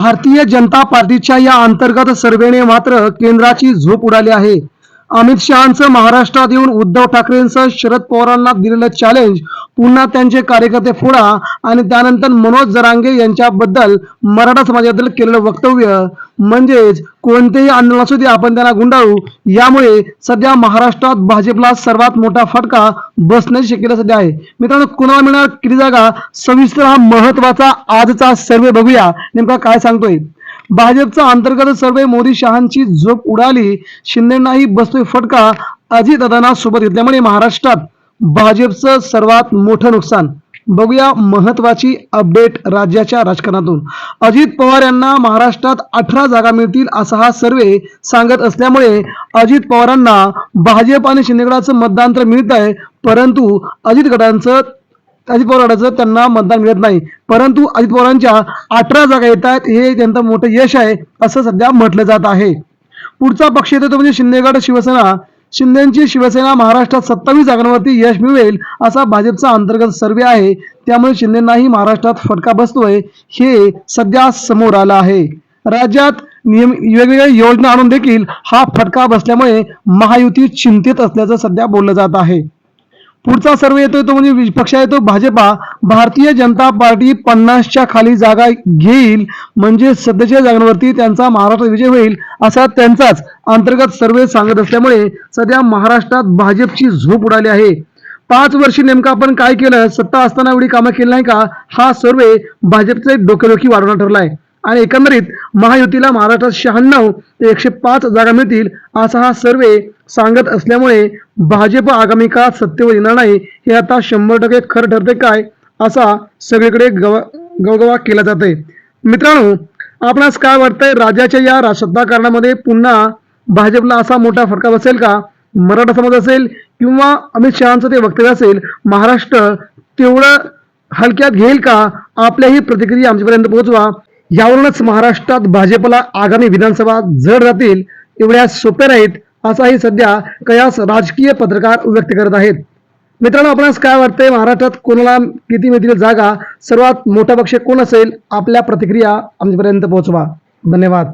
भारतीय जनता पार्टीच्या या अंतर्गत सर्वेने मात्र केंद्राची झोप उडाली आहे. अमित शहांचं महाराष्ट्रात येऊन उद्धव ठाकरेंसह शरद पवारांना दिलेलं चॅलेंज पुन्हा त्यांचे कार्यकर्ते फोडा आणि त्यानंतर मनोज जरांगे यांच्याबद्दल मराठा समाजाबद्दल केलेलं वक्तव्य म्हणजेच कोणतेही आंदोलन असू दे आपण त्यांना गुंडाळू. यामुळे सध्या महाराष्ट्रात भाजपला सर्वात मोठा फटका बसण्याची शक्यता सध्या आहे. मित्रांनो कुणाला मिळणार किती जागा? सविस्तर हा महत्त्वाचा आजचा सर्वे बघूया. नेमका काय सांगतोय? भाजपचा अंतर्गत सर्वे मोदी शहांची झोप उडाली. शिंदेनाही बसतोय फटका. अजितदादांना सोबत घेतल्यामुळे महाराष्ट्रात भाजपचं सर्वात मोठं नुकसान. बघूया महत्वाची अपडेट राज्याच्या राजकारणातून. अजित पवार यांना महाराष्ट्रात अठरा जागा मिळतील असा हा सर्वे सांगत असल्यामुळे अजित पवारांना भाजप आणि शिंदेगडाचं मतदान तर मिळत आहे परंतु अजित गटांचं अजित पवार त्यांना मतदान मिळत नाही. परंतु अजित पवारांच्या अठरा जागा येत आहेत हे त्यांचं मोठं यश आहे असं सध्या म्हटलं जात आहे. पुढचा पक्ष येतो तो म्हणजे शिंदेगड शिवसेना. शिंदेची शिवसेना महाराष्ट्रात सत्तावीस जागांवरती यश मिळेल असा भाजपचा अंतर्गत सर्वे आहे. त्यामुळे शिंदेनाही महाराष्ट्रात फटका बसतोय हे सध्या समोर आलं आहे. राज्यात नियम वेगवेगळ्या योजना आणून देखील हा फटका बसल्यामुळे महायुती चिंतेत असल्याचं सध्या बोललं जात आहे. पुढचा सर्वे येतोय तो म्हणजे वि- पक्ष येतो भाजपा. भारतीय जनता पार्टी पन्नासच्या खाली जागा घेईल म्हणजे सध्याच्या जागांवरती त्यांचा महाराष्ट्र विजय होईल असा त्यांचाच अंतर्गत सर्वे सांगत असल्यामुळे सध्या महाराष्ट्रात भाजपची झोप उडाली आहे. पाच वर्षी नेमकं आपण काय केलं सत्ता असताना एवढी कामं केली नाही का? हा सर्वे भाजपचे डोकेदोखी वाढवणार ठरला आहे आणि एकंदरीत महायुतीला महाराष्ट्रात शहाण्णव ते एकशे पाच जागा मिळतील असा हा सर्वे सांगत असल्यामुळे भाजप आगामी काळात सत्तेवर येणार नाही हे आता शंभर टक्के खरं ठरते काय असा सगळीकडे गवा गवगवा केला जाते आहे मित्रांनो आपणास काय वाटतंय? राज्याच्या या सत्ताकारणामध्ये कारणामध्ये पुन्हा भाजपला असा मोठा फटका बसेल का? मराठा समाज असेल किंवा अमित शहाचं ते वक्तव्य असेल महाराष्ट्र तेवढं हलक्यात घेईल का? आपल्याही प्रतिक्रिया आमच्यापर्यंत पोहोचवा. यावरूनच महाराष्ट्रात भाजपला आगामी विधानसभा जड राहतील एवढ्या सोप्या नाहीत. असाही सध्या कयास राजकीय पत्रकार व्यक्त करत आहेत. मित्रांनो आपणास काय वाटतंय? महाराष्ट्रात कोणाला किती मिळतील जागा? सर्वात मोठा पक्ष कोण असेल? आपल्या प्रतिक्रिया आमच्यापर्यंत पोहोचवा. धन्यवाद.